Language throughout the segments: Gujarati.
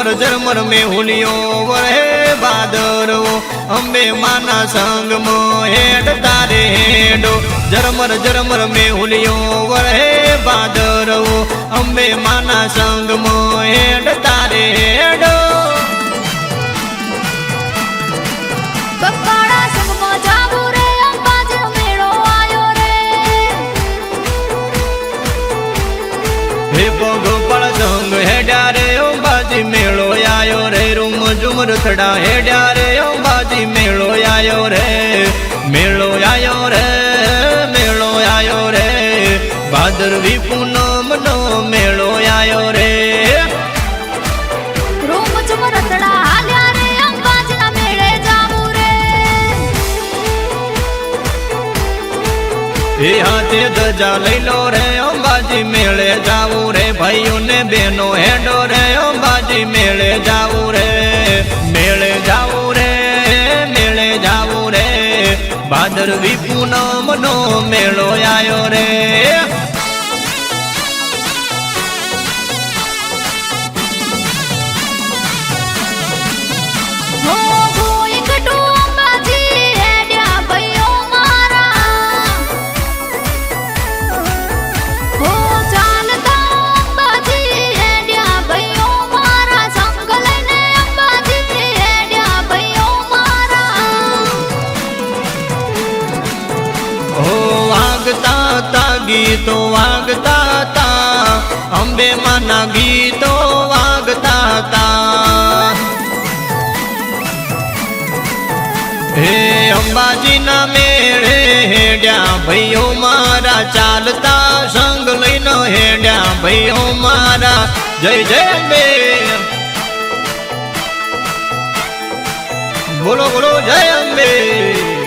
ઝરમર ઝરમર મેં હુલિયો વરહે બાદરવો અંબે માના સંગમાં હેડ તારે હેડો ઝરમર ઝરમર મેં હુલિયો વરહે બાદરવો અંબે માના સંગમાં હેડ તારે હેડો બકાળા સંગમાં જાવું રે અંબાજી મેળો આયો રે હે પગોપાળ ઝુમર થડા હેડ્યા રે અંબાજી મેળો આયો રે મેળો આયો રે મેળો આયો રે ભાદરવી પૂનમ નો મેળો આયો રે રૂમ ઝુમર રતડા હાલ્યા રે અંબાજીના મેળે જાવું રે એ હાથે ધજા લઈ લો રે અંબાજી મેળે જાવું રે ભાઈઓ ને બેનો હેડો રે અંબાજી મેળે જાવું રે મેળે જાવું રે મેળે જાવું રે. ભાદરવી પૂનમ નો મેળો આયો રે. ગીતો વાગતા તા અંબે માના ગીતો વાગતા તા હે અંબાજીના મેળે હેડ્યા ભાઈઓ મારા, ચાલતા સંગ લઈને હેડ્યા ભાઈઓ મારા. જય જય અંબે. બોલો બોલો, જય અંબે.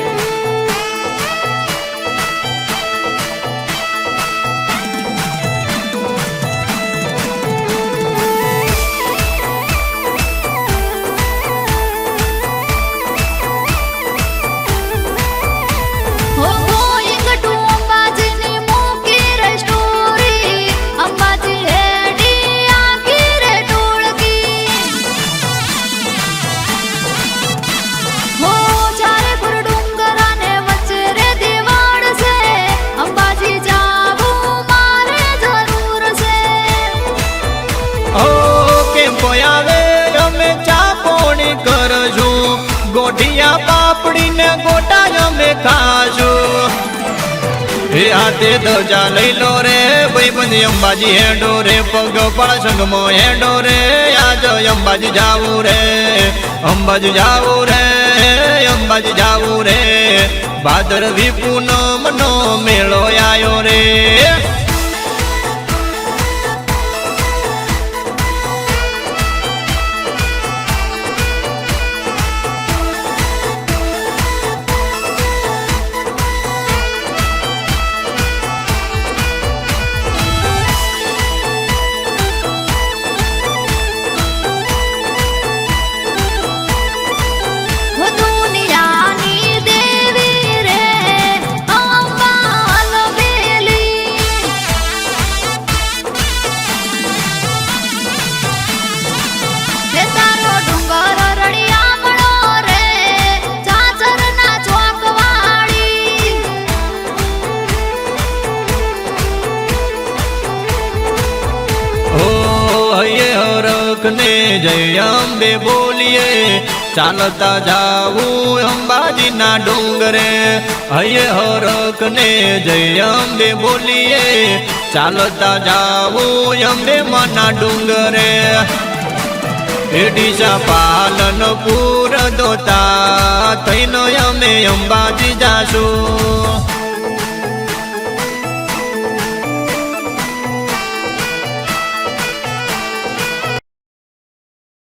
ગોઠિયા પાપડીને ગોટા અમે ખાશું એ હાથે ધજા લઈ લો રે, ભાઈબંધ અંબાજી હેડો રે, પગ પળ સંગમાં હેડો રે, આજ અંબાજી જાવું રે, અંબાજી જાવું રે, અંબાજી જાવું રે. ભાદર પૂનમ નો મેળો આયો ને જય અંબે બોલીએ, ચાલતા જાવું અંબાજીના ડુંગરે. હૈયે હરક ને જય અંબે બોલીએ, ચાલતા જાવું અંબે મના ડુંગરે. એડીશા પાલન પૂર દોતા થઈને અમે અંબાજી જાશું.